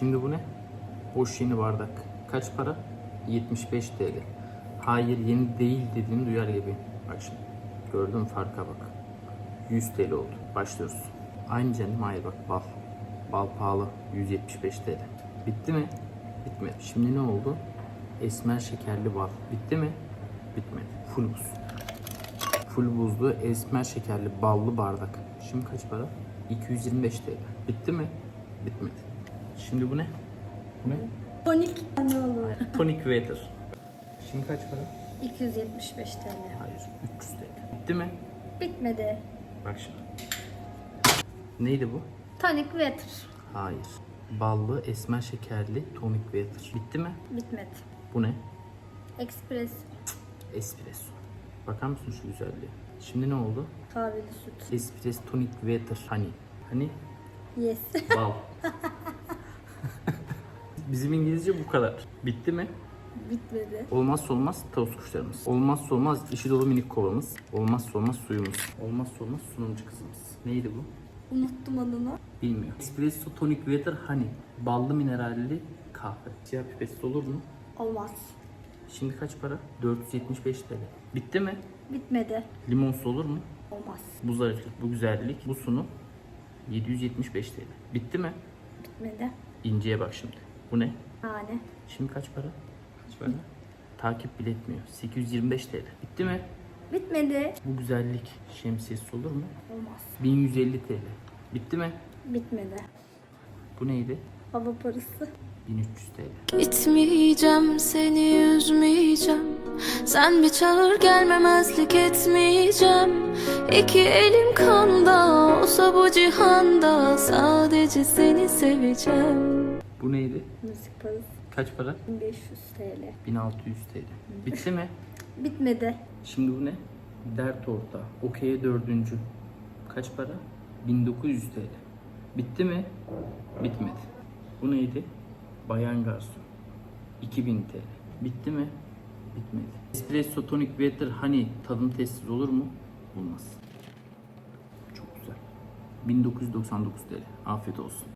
Şimdi bu ne? Boş yeni bardak. Kaç para? 75 TL. Hayır yeni değil dediğini duyar gibi. Bak şimdi. Gördün farka bak. 100 TL oldu. Başlıyoruz. Aynı canım hayır bak bal. Bal pahalı. 175 TL. Bitti mi? Bitmedi. Şimdi ne oldu? Esmer şekerli bal. Bitti mi? Bitmedi. Full buz. Full buzlu esmer şekerli ballı bardak. Şimdi kaç para? 225 TL. Bitti mi? Bitmedi. Şimdi bu ne? Bu ne? Tonik ne olur? Tonic water. Şimdi kaç para? 275 TL. Hayır, 300 TL. Bitti mi? Bitmedi. Bak şimdi. Neydi bu? Tonic water. Hayır. Ballı, esmer şekerli tonic water. Bitti mi? Bitmedi. Bu ne? Express. Espresso. Bakar mısın şu güzelliğe? Şimdi ne oldu? Kahveli süt. Espresso tonic water honey. Hani Yes. bal. Bizim İngilizce bu kadar. Bitti mi? Bitmedi. Olmazsa olmaz tavus kuşlarımız. Olmazsa olmaz işi dolu minik kovamız. Olmazsa olmaz suyumuz. Olmazsa olmaz sunumcu kızımız. Neydi bu? Unuttum adını. Bilmiyorum. Espresso tonic water honey. Ballı mineralli kahve. Siyah pipetsiz olur mu? Olmaz. Şimdi kaç para? 475 TL. Bitti mi? Bitmedi. Limonsuz olur mu? Olmaz. Bu zariflik, bu güzellik, bu sunum 775 TL. Bitti mi? Bitmedi. İnceye bak şimdi. Bu ne? Nane. Şimdi kaç para? Kaç para? Takip bile etmiyor. 825 TL. Bitti mi? Bitmedi. Bu güzellik şemsiyesi olur mu? Olmaz. 1150 TL. Bitti mi? Bitmedi. Bu neydi? Hava parası. 1300 TL. Gitmeyeceğim seni üzmeyeceğim Sen bir çağır gelmemezlik etmeyeceğim İki elim kanda olsa bu cihanda Sadece seni seveceğim Bu neydi? Müzik parası. Kaç para? 500 TL. 1600 TL. Bitti mi? Bitmedi. Şimdi bu ne? Dert orta. Okey'e dördüncü. Kaç para? 1900 TL. Bitti mi? Bitmedi. Bu neydi? Bayan garson. 2000 TL. Bitti mi? Bitmedi. Espresso tonic water honey tadım testi olur mu? Olmaz. Çok güzel. 1999 TL. Afiyet olsun.